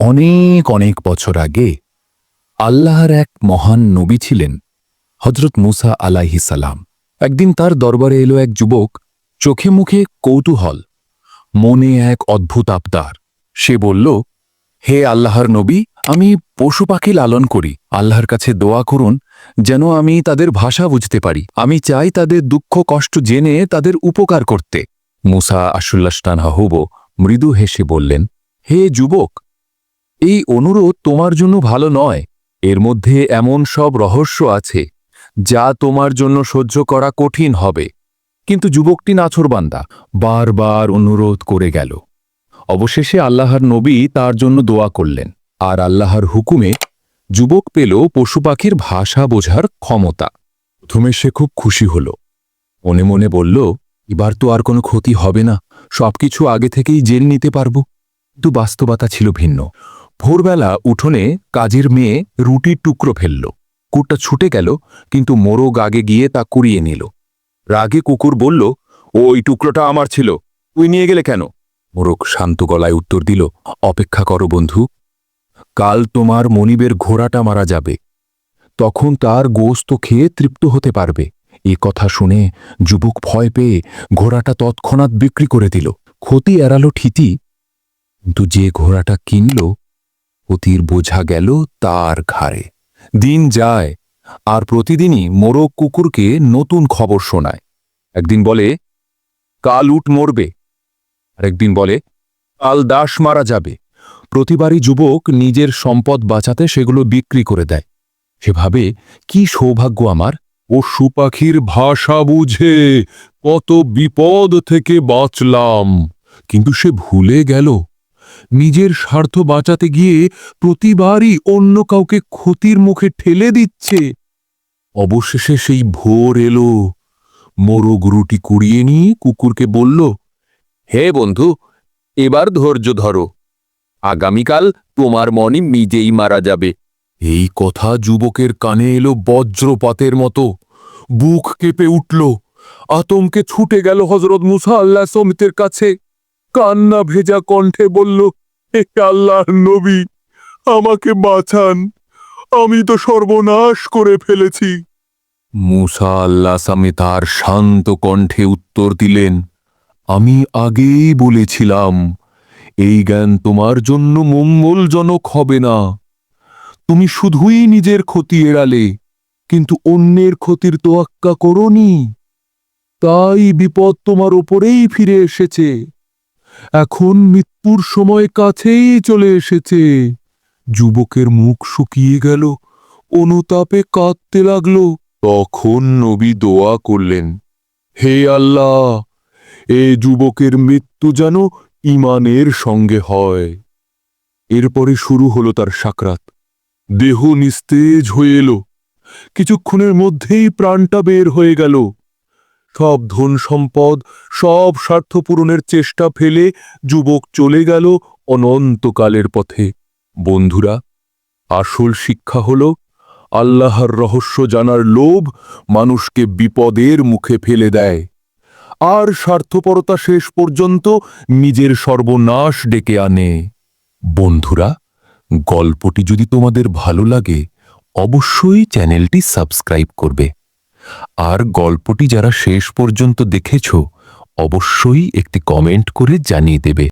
অনেক অনেক বছর আগে আল্লাহর এক মহান নবী ছিলেন হজরত মুসা আলাহি সালাম। একদিন তার দরবারে এলো এক যুবক, চোখে মুখে কৌতূহল, মনে এক অদ্ভুত আবদার। সে বলল, হে আল্লাহর নবী, আমি পশু পাখি লালন করি। আল্লাহর কাছে দোয়া করুন যেন আমি তাদের ভাষা বুঝতে পারি। আমি চাই তাদের দুঃখ, কষ্ট জেনে তাদের উপকার করতে। মুসা আশুল্লাস্তান হাহুব মৃদু হেসে বললেন, হে যুবক এই অনুরোধ তোমার জন্য ভালো নয়। এর মধ্যে এমন সব রহস্য আছে, যা তোমার জন্য সহ্য করা কঠিন হবে। কিন্তু যুবকটি নাছরবান্দা বারবার অনুরোধ করে গেল। অবশেষে আল্লাহর নবী তার জন্য দোয়া করলেন, আর আল্লাহর হুকুমে যুবক পেল পশু পাখির ভাষা বোঝার ক্ষমতা। প্রথমে সে খুব খুশি হল। মনে মনে বলল, এবার তো আর কোনো ক্ষতি হবে না, সবকিছু আগে থেকেই জেনে নিতে পারব। কিন্তু বাস্তবতা ছিল ভিন্ন। ভোরবেলা উঠোনে কাজের মেয়ে রুটির টুকরো ফেলল। কুকুরটা ছুটে গেল, কিন্তু মোরগ আগে গিয়ে তা কুড়িয়ে নিল। রাগে কুকুর বলল, ওই টুকরোটা আমার ছিল, তুই নিয়ে গেলে কেন? মোরগ শান্ত গলায় উত্তর দিল, অপেক্ষা করো বন্ধু, কাল তোমার মনিবের ঘোড়াটা মারা যাবে। তখন তার গোস্ত খেয়ে তৃপ্ত হতে পারবে। এ কথা শুনে যুবক ভয় পেয়ে ঘোড়াটা তৎক্ষণাৎ বিক্রি করে দিল। ক্ষতি এড়ালো ঠিকই, কিন্তু যে ঘোড়াটা কিনল অতির বোঝা গেল তার ঘাড়ে। দিন যায়, আর প্রতিদিনই মোরগ কুকুরকে নতুন খবর শোনায়। একদিন বলে, কাল উট মরবে। আরেকদিন বলে, কাল দাস মারা যাবে। প্রতিবারই যুবক নিজের সম্পদ বাঁচাতে সেগুলো বিক্রি করে দেয়। সেভাবে কি সৌভাগ্য আমার? ও সুপাখির ভাষা বুঝে কত বিপদ থেকে বাঁচলাম। কিন্তু সে ভুলে গেল। নিজের স্বার্থ বাঁচাতে গিয়ে প্রতিবারই অন্য কাউকে ক্ষতির মুখে ঠেলে দিচ্ছে। অবশেষে সেই ভোর এলো। মোরগ রুটি কুড়িয়ে নিয়ে কুকুরকে বলল, হে বন্ধু, এবার ধৈর্য ধরো। আগামীকাল তোমার মনি নিজেই মারা যাবে এই কথা যুবকের কানে এলো বজ্রপাতের মতো। বুক কেঁপে উঠল। আতঙ্কে ছুটে গেল হজরত মুসা আল্লাহ সমিতের কাছে। কান্না ভেজা কণ্ঠে বলল, হে আল্লাহর নবী, আমাকে বাঁচান। আমি তো সর্বনাশ করে ফেলেছি। মুসা আল্লাহ সামে তার শান্ত কণ্ঠে উত্তর দিলেন, আমি আগেই বলেছিলাম, এই জ্ঞান তোমার জন্য মঙ্গলজনক হবে না। তুমি শুধুই নিজের ক্ষতি এড়ালে, কিন্তু অন্যের ক্ষতির তোয়াক্কা করনি। তাই বিপদ তোমার ওপরেই ফিরে এসেছে। এখন মৃত্যুর সময় কাছেই চলে এসেছে। যুবকের মুখ শুকিয়ে গেল, অনুতাপে কাঁদতে লাগল। তখন নবী দোয়া করলেন, হে আল্লাহ, এ যুবকের মৃত্যু যেন ইমানের সঙ্গে হয়। এরপরে শুরু হলো তার সাকরাত। দেহ নিস্তেজ হয়ে এলো। কিছুক্ষণের মধ্যেই প্রাণটা বের হয়ে গেল। সব ধন সম্পদ, সব স্বার্থ পূরণের চেষ্টা ফেলে যুবক চলে গেল অনন্তকালের পথে। বন্ধুরা, আসল শিক্ষা হল, আল্লাহর রহস্য জানার লোভ মানুষকে বিপদের মুখে ফেলে দেয়। আর স্বার্থপরতা শেষ পর্যন্ত নিজের সর্বনাশ ডেকে আনে। বন্ধুরা, গল্পটি যদি তোমাদের ভালো লাগে, অবশ্যই চ্যানেলটি সাবস্ক্রাইব করবে। আর গল্পটি যারা শেষ পর্যন্ত দেখেছ অবশ্যই একটি কমেন্ট করে জানিয়ে দেবে।